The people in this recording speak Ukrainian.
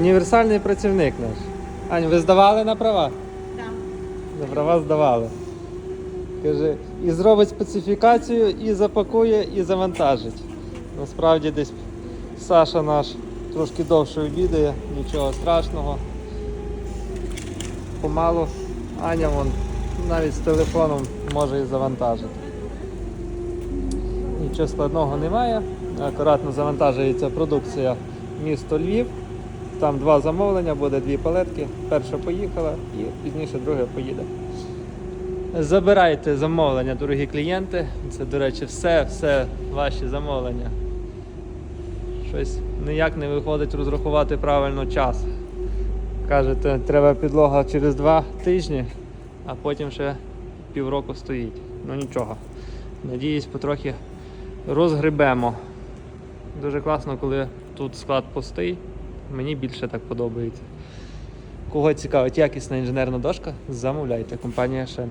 Універсальний працівник наш. Ань, ви здавали на права? Так. На права здавали. Каже, і зробить специфікацію, і запакує, і завантажить. Насправді десь Саша наш трошки довше обідає, нічого страшного. Помалу Аня вон навіть з телефоном може і завантажити. Нічого складного немає. Акуратно завантажується продукція місто Львів. Там два замовлення, буде дві палетки. Перша поїхала і пізніше друга поїде. Забирайте замовлення, дорогі клієнти. Це, до речі, все, все ваші замовлення. Щось ніяк не виходить розрахувати правильно час. Кажете, треба підлога через два тижні, а потім ще півроку стоїть. Ну нічого. Надіюсь, потрохи розгребемо. Дуже класно, коли тут склад пустий. Мені більше так подобається. Кого цікавить якісна інженерна дошка, замовляйте компанія Шен.